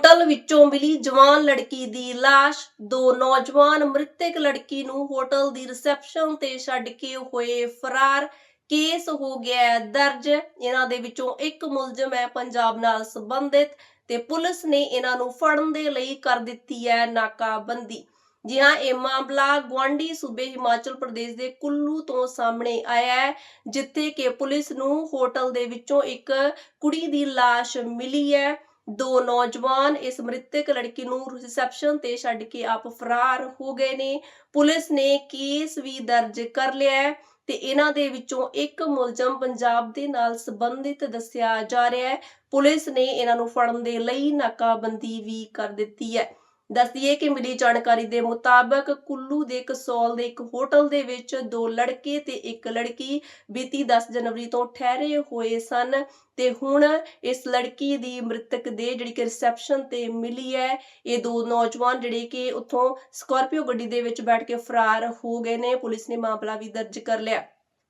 Hotel ਵਿੱਚੋਂ ਮਿਲੀ ਜਵਾਨ ਲੜਕੀ ਦੀ ਲਾਸ਼। ਦੋ ਨੌਜਵਾਨ ਮ੍ਰਿਤਕ ਲੜਕੀ ਨੂੰ ਹੋਟਲ ਦੀ ਰਿਸੈਪਸ਼ਨ ਤੇ ਛੱਡ ਕੇ ਹੋਏ ਫਰਾਰ। ਕੇਸ ਹੋ ਗਿਆ ਦਰਜ। ਇਹਨਾਂ ਦੇ ਵਿੱਚੋਂ ਇੱਕ ਮੁਲਜ਼ਮ ਹੈ ਪੰਜਾਬ ਨਾਲ ਸੰਬੰਧਿਤ ਤੇ ਪੁਲਿਸ ਨੇ ਇਹਨਾਂ ਨੂੰ ਫੜਨ ਦੇ ਲਈ ਕਰ ਦਿੱਤੀ ਹੈ ਨਾਕਾਬੰਦੀ। ਜੀ ਹਾਂ ਇਹ ਮਾਮਲਾ ਗੁਆਂਢੀ ਸੂਬੇ ਹਿਮਾਚਲ ਪ੍ਰਦੇਸ਼ ਦੇ ਕੁੱਲੂ ਤੋਂ ਸਾਹਮਣੇ ਆਇਆ ਹੈ, ਜਿੱਥੇ ਕਿ ਪੁਲਿਸ ਨੂੰ ਹੋਟਲ ਦੇ ਵਿੱਚੋਂ ਇੱਕ ਕੁੜੀ ਦੀ ਲਾਸ਼ ਮਿਲੀ ਹੈ। ਦੋ ਨੌਜਵਾਨ ਇਸ ਮ੍ਰਿਤਕ ਲੜਕੀ ਨੂੰ ਰਿਸੈਪਸ਼ਨ ਤੇ ਛੱਡ ਕੇ ਆਪ ਫਰਾਰ ਹੋ ਗਏ ਨੇ। ਪੁਲਿਸ ਨੇ ਕੇਸ ਵੀ ਦਰਜ ਕਰ ਲਿਆ ਹੈ ਤੇ ਇਹਨਾਂ ਦੇ ਵਿੱਚੋਂ ਇੱਕ ਮੁਲਜ਼ਮ ਪੰਜਾਬ ਦੇ ਨਾਲ ਸੰਬੰਧਿਤ ਦੱਸਿਆ ਜਾ ਰਿਹਾ ਹੈ। ਪੁਲਿਸ ਨੇ ਇਹਨਾਂ ਨੂੰ ਫੜਨ ਦੇ ਲਈ ਨਾਕਾਬੰਦੀ ਵੀ ਕਰ ਦਿੱਤੀ ਹੈ। ਦੱਸਦੀਏ ਕਿ ਮਿਲੀ ਜਾਣਕਾਰੀ ਦੇ ਮੁਤਾਬਕ ਕੁੱਲੂ ਦੇ ਕਸੌਲ ਦੇ ਇੱਕ ਹੋਟਲ ਦੇ ਵਿੱਚ ਦੋ ਲੜਕੇ ਤੇ ਇੱਕ ਲੜਕੀ ਬੀਤੀ 10 ਜਨਵਰੀ ਤੋਂ ਠਹਿਰੇ ਹੋਏ ਸਨ ਤੇ ਹੁਣ ਇਸ ਲੜਕੀ ਦੀ ਮ੍ਰਿਤਕ ਦੇ ਜਿਹੜੀ ਕਿ ਰਿਸੈਪਸ਼ਨ ਤੇ ਮਿਲੀ ਹੈ, ਇਹ ਦੋ ਨੌਜਵਾਨ ਜਿਹੜੇ ਕਿ ਉੱਥੋਂ ਸਕਾਰਪੀਓ ਗੱਡੀ ਦੇ ਵਿੱਚ ਬੈਠ ਕੇ ਫਰਾਰ ਹੋ ਗਏ ਨੇ। ਪੁਲਿਸ ਨੇ ਮਾਮਲਾ ਵੀ ਦਰਜ ਕਰ ਲਿਆ।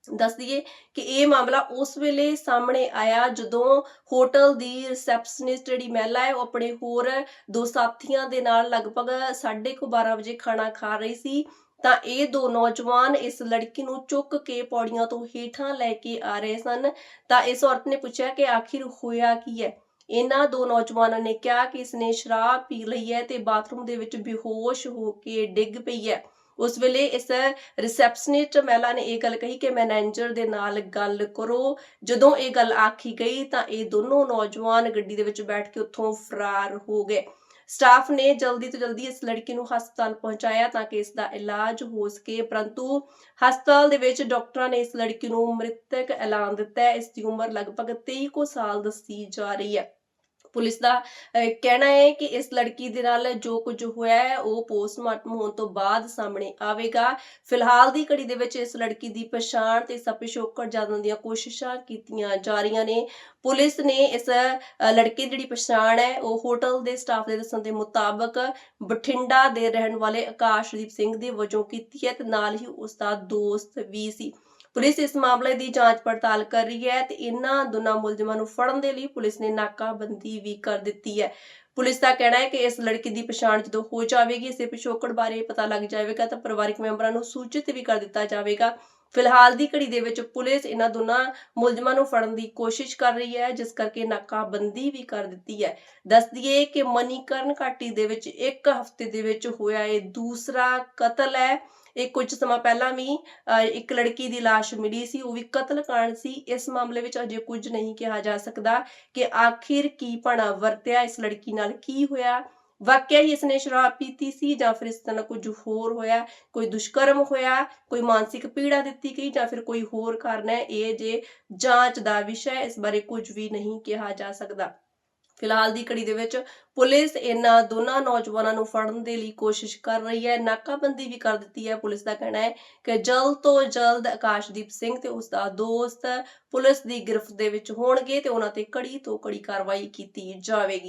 ਦੱਸ ਦਈਏ ਕਿ ਇਹ ਮਾਮਲਾ ਉਸ ਵੇਲੇ ਸਾਹਮਣੇ ਆਇਆ ਜਦੋਂ ਹੋਟਲ ਦੀ ਰਿਸੈਪਸ਼ਨਿਸਟ ਜਿਹੜੀ ਮਹਿਲਾ ਹੈ, ਉਹ ਆਪਣੇ ਹੋਰ ਦੋ ਸਾਥੀਆਂ ਦੇ ਨਾਲ ਲਗਭਗ 12:30 ਵਜੇ ਖਾਣਾ ਖਾ ਰਹੀ ਸੀ। ਤਾਂ ਇਹ ਦੋ ਨੌਜਵਾਨ ਇਸ ਲੜਕੀ ਨੂੰ ਚੁੱਕ ਕੇ ਪੌੜੀਆਂ ਤੋਂ ਹੇਠਾਂ ਲੈ ਕੇ ਆ ਰਹੇ ਸਨ। ਤਾਂ ਇਸ ਔਰਤ ਨੇ ਪੁੱਛਿਆ ਕਿ ਆਖਿਰ ਹੋਇਆ ਕੀ ਹੈ? ਇਹਨਾਂ ਦੋ ਨੌਜਵਾਨਾਂ ਨੇ ਕਿਹਾ ਕਿ ਇਸਨੇ ਸ਼ਰਾਬ ਪੀ ਲਈ ਹੈ ਤੇ ਬਾਥਰੂਮ ਦੇ ਵਿੱਚ ਬੇਹੋਸ਼ ਹੋ ਕੇ ਡਿੱਗ ਪਈ ਹੈ। ਉਸ ਵੇਲੇ ਇਸ ਰਿਸੈਪਸ਼ਨਿਸਟ ਮਹਿਲਾ ਨੇ ਇਹ ਗੱਲ ਕਹੀ ਕਿ ਮੈਨੇਜਰ ਦੇ ਨਾਲ ਗੱਲ ਕਰੋ। ਜਦੋਂ ਇਹ ਗੱਲ ਆਖੀ ਗਈ ਤਾਂ ਇਹ ਦੋਨੋਂ ਨੌਜਵਾਨ ਗੱਡੀ ਦੇ ਵਿੱਚ ਬੈਠ ਕੇ ਉੱਥੋਂ ਫਰਾਰ ਹੋ ਗਏ। ਸਟਾਫ ਨੇ ਜਲਦੀ ਤੋਂ ਜਲਦੀ ਇਸ ਲੜਕੀ ਨੂੰ ਹਸਪਤਾਲ ਪਹੁੰਚਾਇਆ ਤਾਂ ਕਿ ਇਸ ਦਾ ਇਲਾਜ ਹੋ ਸਕੇ। ਪਰੰਤੂ ਹਸਪਤਾਲ ਦੇ ਵਿੱਚ ਡਾਕਟਰਾਂ ਨੇ ਇਸ ਲੜਕੀ ਨੂੰ ਮ੍ਰਿਤਕ ਐਲਾਨ ਦਿੱਤਾ ਹੈ। ਇਸ ਦੀ ਉਮਰ ਲਗਭਗ 23 ਕੋ ਸਾਲ ਦੱਸੀ ਜਾ ਰਹੀ ਹੈ। ਪੁਲਿਸ ਦਾ ਕਹਿਣਾ ਹੈ ਕਿ ਇਸ ਲੜਕੀ ਦੇ ਨਾਲ ਜੋ ਕੁਝ ਹੋਇਆ ਹੈ, ਉਹ ਪੋਸਟਮਾਰਟਮ ਹੋਣ ਤੋਂ ਬਾਅਦ ਸਾਹਮਣੇ ਆਵੇਗਾ। ਫਿਲਹਾਲ ਦੀ ਘੜੀ ਦੇ ਵਿੱਚ ਇਸ ਲੜਕੀ ਦੀ ਪਛਾਣ ਤੇ ਸਪਿਸ਼ੋਕਰ ਜਾਣਨ ਦੀਆਂ ਕੋਸ਼ਿਸ਼ਾਂ ਕੀਤੀਆਂ ਜਾ ਰਹੀਆਂ ਨੇ। ਪੁਲਿਸ ਨੇ ਇਸ ਲੜਕੀ ਦੀ ਜਿਹੜੀ ਪਛਾਣ ਹੈ, ਉਹ ਹੋਟਲ ਦੇ ਸਟਾਫ ਦੇ ਦੱਸਣ ਦੇ ਮੁਤਾਬਕ ਬਠਿੰਡਾ ਦੇ ਰਹਿਣ ਵਾਲੇ ਆਕਾਸ਼ਦੀਪ ਸਿੰਘ ਦੇ ਵਜੋਂ ਕੀਤੀ ਹੈ ਤੇ ਨਾਲ ਹੀ ਉਸ ਦਾ ਦੋਸਤ ਵੀ ਸੀ। ਪੁਲਿਸ ਇਸ ਮਾਮਲੇ ਦੀ ਜਾਂਚ ਪੜਤਾਲ ਕਰ ਰਹੀ ਹੈ ਤੇ ਇਹਨਾਂ ਦੋਨਾਂ ਮੁਲਜ਼ਮਾਂ ਨੂੰ ਫੜਨ ਦੇ ਲਈ ਪੁਲਿਸ ਨੇ ਨਾਕਾਬੰਦੀ ਵੀ ਕਰ ਦਿੱਤੀ ਹੈ। ਪੁਲਿਸ ਦਾ ਕਹਿਣਾ ਹੈ ਕਿ ਇਸ ਲੜਕੀ ਦੀ ਪਛਾਣ ਜਦੋਂ ਹੋ ਜਾਵੇਗੀ, ਇਸੇ ਪਿਛੋਕੜ ਬਾਰੇ ਪਤਾ ਲੱਗ ਜਾਵੇਗਾ ਤਾਂ ਪਰਿਵਾਰਕ ਮੈਂਬਰਾਂ ਨੂੰ ਸੂਚਿਤ ਵੀ ਕਰ ਦਿੱਤਾ ਜਾਵੇਗਾ। ਫਿਲਹਾਲ ਦੀ ਘੜੀ ਦੇ ਵਿੱਚ ਪੁਲਿਸ ਇਹਨਾਂ ਦੋਨਾਂ ਮੁਲਜ਼ਮਾਂ ਨੂੰ ਫੜਨ ਦੀ ਕੋਸ਼ਿਸ਼ ਕਰ ਰਹੀ ਹੈ, ਜਿਸ ਕਰਕੇ ਨਾਕਾਬੰਦੀ ਵੀ ਕਰ ਦਿੱਤੀ ਹੈ। ਦੱਸ ਦਈਏ ਕਿ ਮਨੀਕਰਨ ਘਾਟੀ ਦੇ ਵਿੱਚ ਇੱਕ ਹਫ਼ਤੇ ਦੇ ਵਿੱਚ ਹੋਇਆ ਇਹ ਦੂਸਰਾ ਕਤਲ ਹੈ। ਇਹ ਕੁਝ ਸਮਾਂ ਪਹਿਲਾਂ ਵੀ ਇੱਕ ਲੜਕੀ ਦੀ ਲਾਸ਼ ਮਿਲੀ ਸੀ, ਉਹ ਵੀ ਕਤਲ ਕਾਂਡ ਸੀ। ਇਸ ਮਾਮਲੇ ਵਿੱਚ ਅਜੇ ਕੁਝ ਨਹੀਂ ਕਿਹਾ ਜਾ ਸਕਦਾ ਕਿ ਆਖਿਰ ਕੀ ਪਣਾ ਵਰਤਿਆ, ਇਸ ਲੜਕੀ ਨਾਲ ਕੀ ਹੋਇਆ। ਵਾਕਿਆ ਹੀ ਇਸਨੇ ਸ਼ਰਾਬ ਪੀਤੀ ਸੀ ਜਾਂ ਫਿਰ ਇਸ ਤਰ੍ਹਾਂ ਕੁਝ ਹੋਰ ਹੋਇਆ, ਕੋਈ ਦੁਸ਼ਕਰਮ ਹੋਇਆ, ਕੋਈ ਮਾਨਸਿਕ ਪੀੜਾ ਦਿੱਤੀ ਗਈ ਜਾਂ ਫਿਰ ਕੋਈ ਹੋਰ ਕਾਰਨ ਹੈ, ਇਹ ਜੇ ਜਾਂਚ ਦਾ ਵਿਸ਼ਾ ਹੈ, ਇਸ ਬਾਰੇ ਕੁਝ ਵੀ ਨਹੀਂ ਕਿਹਾ ਜਾ ਸਕਦਾ। ਫਿਲਹਾਲ ਦੀ ਘੜੀ ਦੇ ਵਿੱਚ ਪੁਲਿਸ ਇਹਨਾਂ ਦੋਨਾਂ ਨੌਜਵਾਨਾਂ ਨੂੰ ਫੜਨ ਦੇ ਲਈ ਕੋਸ਼ਿਸ਼ ਕਰ ਰਹੀ ਹੈ, ਨਾਕਾਬੰਦੀ ਵੀ ਕਰ ਦਿੱਤੀ ਹੈ। ਪੁਲਿਸ ਦਾ ਕਹਿਣਾ ਹੈ ਕਿ ਜਲਦ ਤੋਂ ਜਲਦ ਆਕਾਸ਼ਦੀਪ ਸਿੰਘ ਤੇ ਉਸ ਦਾ ਦੋਸਤ ਪੁਲਿਸ ਦੀ ਗ੍ਰਿਫਤ ਦੇ ਵਿੱਚ ਹੋਣਗੇ ਤੇ ਉਹਨਾਂ ਤੇ ਕੜੀ ਤੋਂ ਕੜੀ ਕਾਰਵਾਈ ਕੀਤੀ ਜਾਵੇਗੀ।